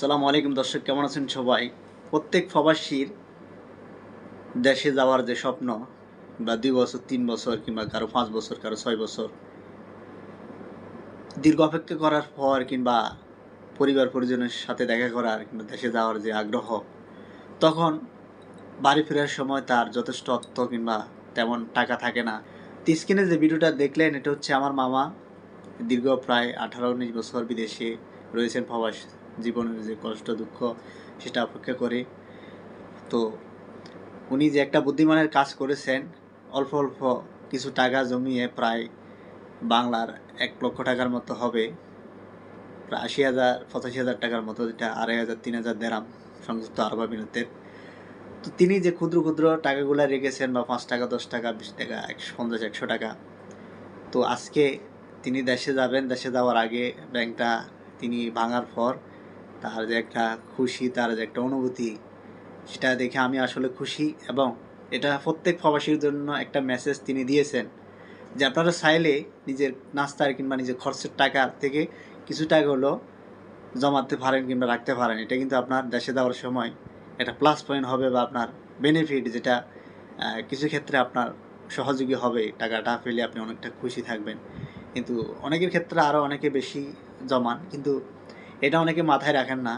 সালাম আলাইকুম দর্শক, কেমন আছেন সবাই? প্রত্যেক প্রবাসীর দেশে যাওয়ার যে স্বপ্ন, বা দুই বছর, তিন বছর, কিংবা কারও পাঁচ বছর, কারও ছয় বছর, দীর্ঘ অপেক্ষা করার পর কিংবা পরিবার পরিজনের সাথে দেখা করার, কিংবা দেশে যাওয়ার যে আগ্রহ, তখন বাড়ি ফেরার সময় তার যথেষ্ট অর্থ কিংবা তেমন টাকা থাকে না। স্ক্রিনে যে ভিডিওটা দেখলেন, এটা হচ্ছে আমার মামা। দীর্ঘ প্রায় আঠারো, উনিশ বছর বিদেশে রয়েছেন প্রবাস। জীবনের যে কষ্ট, দুঃখ সেটা অপেক্ষা করে। তো উনি যে একটা বুদ্ধিমানের কাজ করেছেন, অল্প অল্প কিছু টাকা জমিয়ে প্রায় বাংলার এক লক্ষ টাকার মতো হবে, প্রায় আশি হাজার, পঁচাশি হাজার টাকার মতো, যেটা আড়াই হাজার, তিন হাজার দেরাম সংযুক্ত আরব আমিরাতের। তো তিনি যে ক্ষুদ্র ক্ষুদ্র টাকাগুলো রেখেছেন বা পাঁচ টাকা, দশ টাকা, বিশ টাকা, একশো, পঞ্চাশ, একশো টাকা, তো আজকে তিনি দেশে যাবেন। দেশে যাওয়ার আগে ব্যাংকটা তিনি ভাঙার পর তার যে একটা খুশি, তার যে একটা অনুভূতি, সেটা দেখে আমি আসলে খুশি এবং এটা প্রত্যেক প্রবাসীর জন্য একটা মেসেজ তিনি দিয়েছেন যে আপনারা চাইলে নিজের নাস্তার কিংবা নিজের খরচের টাকা থেকে কিছু টাকা হলো জমাতে পারেন কিংবা রাখতে পারেন। এটা কিন্তু আপনার দেশে যাওয়ার সময় একটা প্লাস পয়েন্ট হবে বা আপনার বেনিফিট যেটা কিছু ক্ষেত্রে আপনার সহযোগী হবে। টাকাটা পেলে আপনি অনেকটা খুশি থাকবেন। কিন্তু অনেকের ক্ষেত্রে আরও অনেকে বেশি জমান। কিন্তু এটা অনেকে মাথায় রাখেন না।